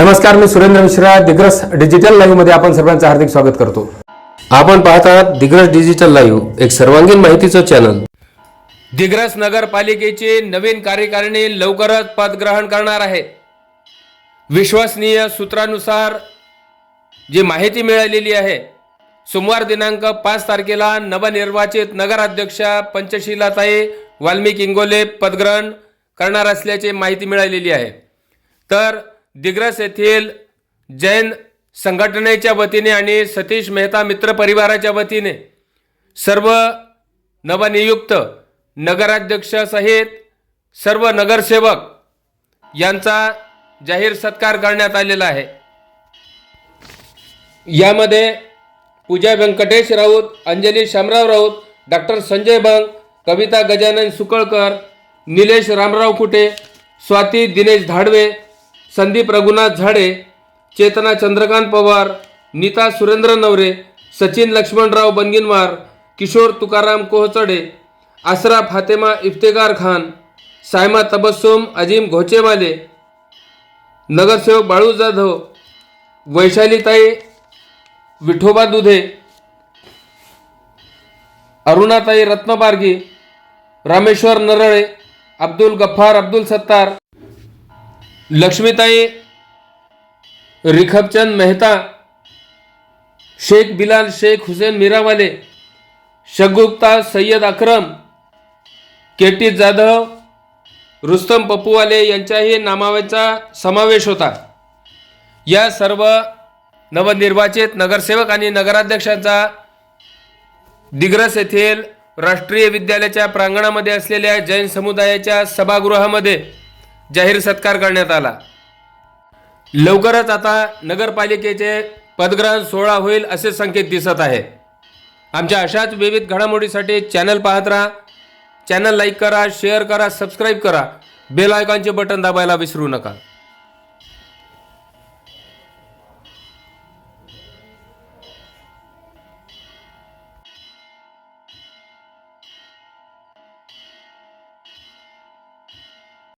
नमस्कार मी सुरेंद्र मिश्रा दिग्रस डिजिटल लाईव्हमध्ये आपण सर्वांचं हार्दिक स्वागत करतो. आपण पाहत आहात दिग्रस डिजिटल लाईव्ह एक सर्वांगीण माहितीचं चॅनल दिग्रस नगरपालिकेची नवीन कार्यकारिणी लवकरच पदग्रहण करणार आहे. विश्वसनीय सूत्रानुसार जी माहिती मिळालेली आहे सोमवार दिनांक पाच तारखेला नवनिर्वाचित नगराध्यक्षा पंचशीलाताई वाल्मिक इंगोले पदग्रहण करणार असल्याची माहिती मिळालेली आहे. तर दिग्रस येथील जैन संघटनेच्या वतीने आणि सतीश मेहता मित्र परिवाराच्या वतीने सर्व नवनियुक्त नगराध्यक्षासहित सर्व नगरसेवक यांचा जाहीर सत्कार करण्यात आलेला आहे. यामध्ये पूजा व्यंकटेश राऊत अंजली शामराव राऊत डॉक्टर संजय बंग कविता गजानन सुकळकर निलेश रामराव कुटे स्वाती दिनेश धाडवे संदीप रघुनाथ झाडे चेतना चंद्रकांत पवार नीता सुरेंद्र नवरे सचिन लक्ष्मणराव बनगिनवार किशोर तुकाराम कोहचडे आसरा फातेमा इफ्तेकार खान सायमा तबस्सुम अजीम घोचेवाले नगरसेवक बाळू जाधव वैशालीताई विठोबा दुधे अरुणाताई रत्नबार्गी रामेश्वर नरळे अब्दुल गफ्फार अब्दुल सत्तार लक्ष्मीताई रिखबचंद मेहता शेख बिलाल शेख हुसेन मीरावाले शगुप्ता सय्यद अक्रम केटी जाधव रुस्तम पप्पूवाले यांच्याही नामावेचा समावेश होता. या सर्व नवनिर्वाचित नगरसेवक आणि नगराध्यक्षांचा दिग्रस येथील राष्ट्रीय विद्यालयाच्या प्रांगणामध्ये असलेल्या जैन समुदायाच्या सभागृहामध्ये जाहीर सत्कार करण्यात आला. लवकरच आता नगरपालिकेचे पदग्रहण सोहळा होईल असे संकेत दिसत आहे. आमच्या अशाच विविध घडामोडीसाठी चॅनल पाहत राहा. चॅनल लाईक करा शेअर करा सबस्क्राईब करा. बेल आयकॉनचे बटन दाबायला विसरू नका.